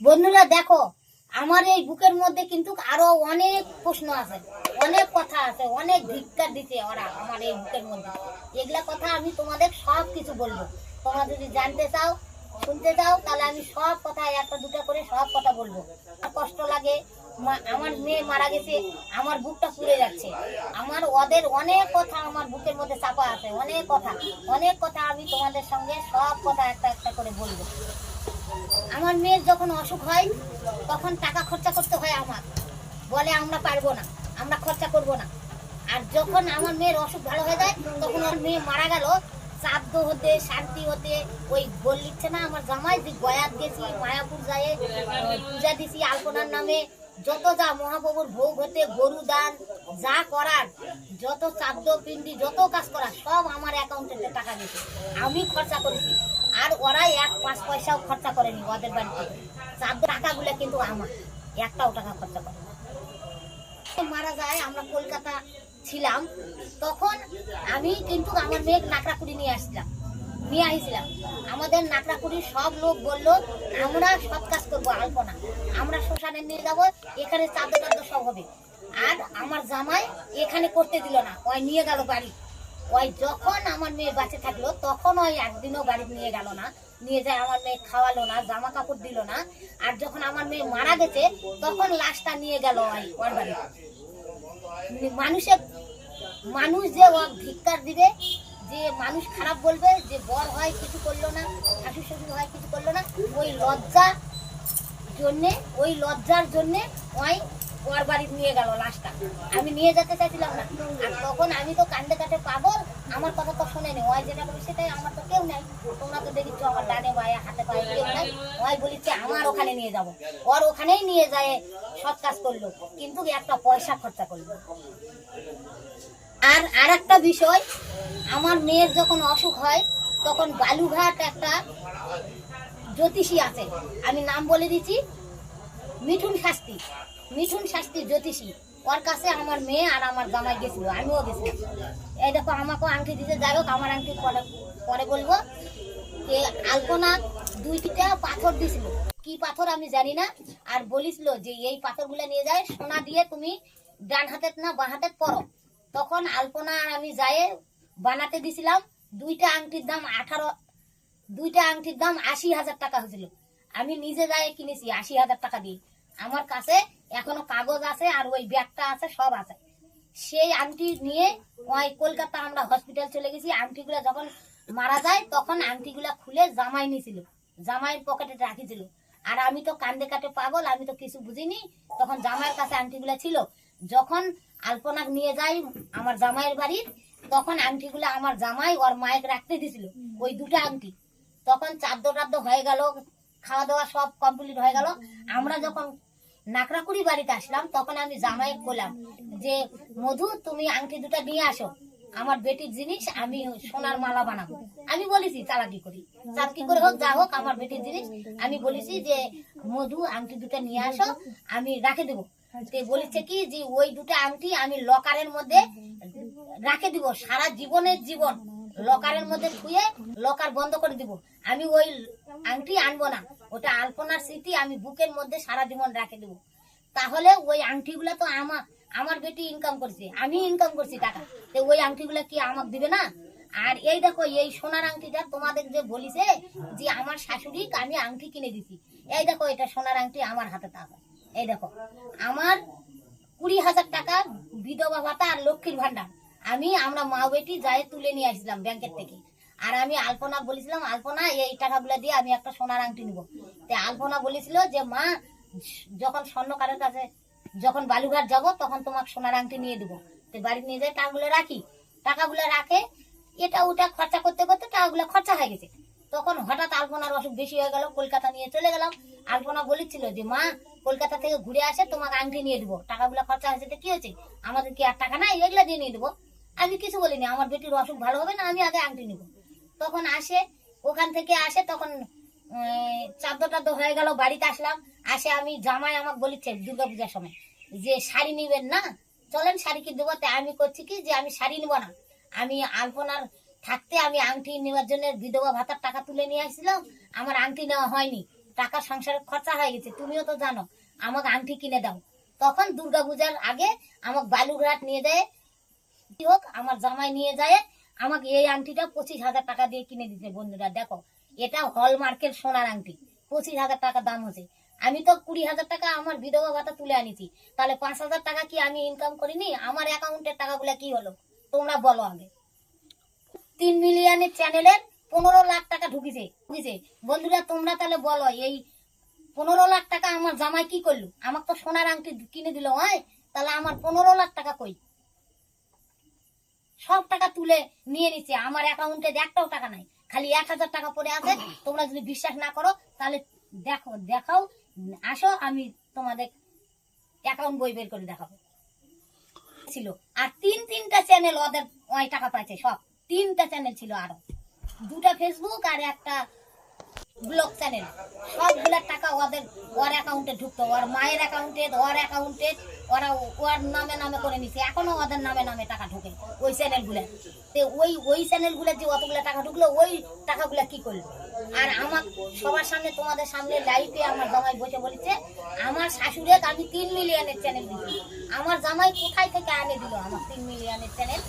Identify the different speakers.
Speaker 1: বন্ধুরা, দেখো, আমার এই বুকের মধ্যে কিন্তু আরও অনেক প্রশ্ন আছে, অনেক কথা আছে, অনেক ধিক্কার দিতে ওরা আমার এই বুকের মধ্যে। এগুলা কথা আমি তোমাদের সব কিছু বলব। তোমরা যদি জানতে চাও, শুনতে চাও, তাহলে আমি সব কথা, একটা, দুটো করে সব কথা বলব। কষ্ট লাগে আমার মেয়ে মারা গেছে, আমার বুকটা পুড়ে যাচ্ছে। আমার ওদের অনেক কথা আমার বুকের মধ্যে চাপা আছে, অনেক কথা। অনেক কথা আমি তোমাদের সঙ্গে সব কথা একটা একটা করে বলব। আমার মেয়ের যখন অসুখ হয়, তখন টাকা খরচা করতে হয় আমার। বলে আমরা পারব না, আমরা খরচা করব না। আর যখন আমার মেয়ের অসুখ ভালো হয়ে যায়, তখন আমার মেয়ে মারা গেল। শ্রাদ্ধ হতে, শান্তি হতে, ওই বল লিখছে না আমার জামাই, যে গয়াত গেছি মায়াপুর যায় পূজা দিছি আলপনার নামে। যত যা মহাপ্রভুর ভোগ হতে, গরু দান, যা করার, যত চাদ্দ পিন্ডি যত কাজ করার, সব আমার অ্যাকাউন্টে টাকা দিয়েছে আমি খরচা করেছি। আর ওরা এক পাঁচ পয়সাও খরচা করেনি ওদের বাড়িতে। চাদ্দ টাকাগুলো কিন্তু আমার, একটাও টাকা খরচা করে মারা যায়, আমরা কলকাতা ছিলাম, তখন আমি কিন্তু আমার মেয়ে নাকড়াকুড়ি নিয়ে আসছিলাম নিয়ে আসছিলাম আমাদের নাকড়াকুড়ির সব লোক বলল, আমরা সব কাজ করব, আলপনা। আমরা শ্মশানে নিয়ে যাব, এখানে চাঁদো সব হবে। আর আমার জামাই এখানে করতে দিল না, ওই নিয়ে গেল বাড়ি। ওই যখন আমার মেয়ে বাঁচে থাকল, তখন ওই একদিনও বাড়ি নিয়ে গেল না। নিয়ে যায় আমার মেয়ে খাওয়ালো না জামা কাপড় দিল না। আর যখন আমার মেয়ে মারা গেছে, তখন লাশটা নিয়ে গেল ওই বাড়ি। মানুষের মানুষ যে ও ধিক্কার দিবে, যে মানুষ খারাপ বলবে, যে বর হয় কিছু করল না শাশুর শ্বশুর হয় কিছু করল না, ওই লজ্জা জন্যে ওই লজ্জার জন্যে ওই ওর বাড়ি নিয়ে গেল লাশটা। আমি নিয়ে যেতে চাইছিলাম না। আর তখন আমি তো কান্দে কাটে পাগল, আমার কথা তো শোনেনি। ওই যেটা বলি সেটাই আমার তো কেউ নাই। তোমরা তো দেখিচ্ছ আমার ডানে বায়ে হাতে পায়ে কেউ নাই। ওই বলিছে আমার ওখানে নিয়ে যাব। ওর ওখানেই নিয়ে যায়, সৎ কাজ করল। কিন্তু একটা পয়সা খরচা করল। আর আর একটা বিষয়, আমার মেয়ের যখন অসুখ হয়, তখন বালুঘাট একটা জ্যোতিষী আছে। আমি নাম বলে দিচ্ছি, মিঠুন শাস্তি মিঠুন শাস্তি জ্যোতিষী। ওর কাছে আমার মেয়ে আর আমার জামাই গেছিল, আমিও গেছিলাম। এই দেখো, আমাকেও আংটি দিতে, যাই হোক, আমার আংটি পরে পরে বলব। এ আলপনা দুইটা পাথর দিছিল। কি পাথর আমি জানি না, আর বলিছিল যে এই পাথরগুলো নিয়ে যায়, সোনা দিয়ে তুমি ডান হাতে না বাঁ হাতে পরো। তখন আলপনা আর আমি যাই বানাতে দিছিলাম, দুইটা আংটির দাম আঠারো, দুইটা আংটির দাম আশি হাজার টাকা হয়েছিল। আমি নিজে যাই কিনেছি আশি হাজার টাকা দিয়ে। আমার কাছে এখনও কাগজ আছে আর ওই ব্যাগটা আছে, সব আছে। সেই আংটি নিয়ে ওই কলকাতা আমরা হসপিটাল চলে গেছি। আংটিগুলো যখন মারা যায়, তখন আংটিগুলা খুলে জামাই নিয়েছিল। জামাইয়ের পকেটে রাখিছিল। আর আমি তো কান্দে কাটে পাগল, আমি তো কিছু বুঝিনি। তখন জামাইয়ের কাছে আংটিগুলা ছিল। যখন আলপনাক নিয়ে যাই আমার জামাইয়ের বাড়ির তখন আংটিগুলো আমার জামাই ওর মায়ের রাখতে দিছিল, ওই দুটো আংটি। তখন চাদ্দ টাদ্দ হয়ে গেল, খাওয়া দাওয়া সব কমপ্লিট হয়ে গেল। আমরা যখন নাকড়াকুড়ি বাড়িতে আসলাম, তখন আমি জামাই বললাম যে, মধু, তুমি আংটি দুটো নিয়ে আসো। আমার বেটির জিনিস, আমি সোনার মালা বানাবো। আমি বলেছি চালাকি করি? চালাকি করে হোক, যা হোক, আমার বেটির জিনিস। আমি বলেছি যে, মধু, আংটি দুটো নিয়ে আসো, আমি রাখে দেবো। বলেছে কি যে, ওই দুটো আংটি আমি লকারের মধ্যে রাখে দিব, সারা জীবনের জীবন লকারের মধ্যে থুয়ে লকার বন্ধ করে দিব। আমি ওই আংটি আনব না। ওটা আলপনার স্মৃতি, আমি বুকের মধ্যে সারা জীবন রাখে দেবো। তাহলে ওই আংটিগুলো তো আমার আমার বেটি ইনকাম করছে, আমি ইনকাম করছি টাকা। তো ওই আংটিগুলো কি আমাকে দিবে না? আর এই দেখো, এই সোনার আংটিটা তোমাদের যে বলিছে যে আমার শাশুড়ি আমি আংটি কিনে দিছি। এই দেখো, এটা সোনার আংটি আমার হাতে টাকা এই দেখো, আমার কুড়ি হাজার টাকা বিধবা ভাতা আর লক্ষ্মীর ভান্ডার আমি, আমরা মা বেটি যাই তুলে নিয়ে আসলাম ব্যাংকের থেকে। আর আমি আলপনা বলেছিলাম, আলপনা, এই টাকাগুলো দিয়ে আমি একটা সোনার আংটি নিব। তে আলপনা বলেছিল যে, মা, যখন স্বর্ণকারের কাছে, যখন বালুঘাট যাব, তখন তোমাকে সোনার আংটি নিয়ে দিব। তো বাড়ি নিয়ে যাই, টাকাগুলো রাখি। টাকাগুলো রাখে, এটা ওটা খরচা করতে করতে টাকাগুলো খরচা হয়ে গেছে। তখন হঠাৎ আলপনার অসুখ বেশি হয়ে গেল, কলকাতা নিয়ে চলে গেলাম। আলপনা বলেছিল যে, মা, কলকাতা থেকে ঘুরে আসে, তোমাকে আংটি নিয়ে দিব। টাকাগুলো খরচা হয়েছে তো কি হয়েছে? আমাদের কি আর টাকা নাই? এগুলা দিয়ে নিয়ে দেবো। আমি কিছু বলিনি, আমার বেটির অসুখ ভালো হবে না, আমি আগে আংটি নিব। তখন আসে, ওখান থেকে আসে, তখন চাদ্দ টাদ্দ হয়ে গেল, বাড়িতে আসলাম। আসে আমি, জামাই আমাকে বলেছে দুর্গা পূজার সময়, যে শাড়ি নিবেন না? চলেন শাড়ি কি দেবো তাই আমি করছি কি, যে আমি শাড়ি নিব না। আমি আলপনার থাকতে আমি আংটি নেওয়ার জন্য বিধবা ভাতার টাকা তুলে নিয়ে আসছিলাম আমার আংটি নেওয়া হয়নি। টাকা সংসারের খরচা হয়ে গেছে, তুমিও তো জানো, আমাকে আংটি কিনে দাও। তখন দুর্গাপূজার আগে আমাকে বালুরঘাট নিয়ে কি হোক, আমার জামাই নিয়ে যায় আমাকে এই আংটিটা পঁচিশ হাজার টাকা দিয়ে কিনে দিতে বন্ধুরা, দেখো। এটা হলমার্কের সোনার আংটি, পঁচিশ হাজার টাকা দাম হচ্ছে আমি তো কুড়ি হাজার টাকা আমার বিধবা ভাতা তুলে আনিছি, তাহলে পাঁচ হাজার টাকা কি আমি ইনকাম করিনি? আমার অ্যাকাউন্টের টাকাগুলো কি হলো? তোমরা বলো আগে। তিন মিলিয়নের চ্যানেলের পনেরো লাখ টাকা ঢুকিছে ঢুকিছে। বন্ধুরা, তোমরা তাহলে বলো, এই পনেরো লাখ টাকা আমার জামাই কি করল? আমাকে তো সোনার আংটি কিনে দিল হয় তাহলে আমার পনেরো লাখ টাকা কই? সব টাকা তুলে নিয়ে নিচ্ছে আমার অ্যাকাউন্টে একটাও টাকা নাই। খালি এক হাজার টাকা পড়ে আছে। তোমরা যদি বিশ্বাস না করো, তাহলে দেখো, দেখাও, আসো, আমি তোমাদের অ্যাকাউন্ট বই বের করে দেখাবো। ছিল। আর তিন তিনটা চ্যানেল ওদের ওই টাকা পাইছে, সব। তিনটা চ্যানেল ছিল আরও। দুটা ফেসবুক আর একটা ব্লগ চ্যানেল সবগুলোর টাকা ওদের ওর অ্যাকাউন্টে ঢুকতো, ওর মায়ের অ্যাকাউন্টে ওর অ্যাকাউন্টে ওরা ওর নামে নামে করে নিছে। এখনও ওদের নামে নামে টাকা ঢুকে ওই চ্যানেলগুলো তে ওই ওই চ্যানেলগুলো যে অতগুলো টাকা ঢুকলো, ওই টাকাগুলো কি করল? আর আমার সবার সামনে তোমাদের সামনে লাইভে আমার জামাই বসে বলেছে, আমার শাশুড়ে আমি তিন মিলিয়নের চ্যানেল দিচ্ছি আমার জামাই কোথায় থেকে আনে দিল আমার তিন মিলিয়নের চ্যানেল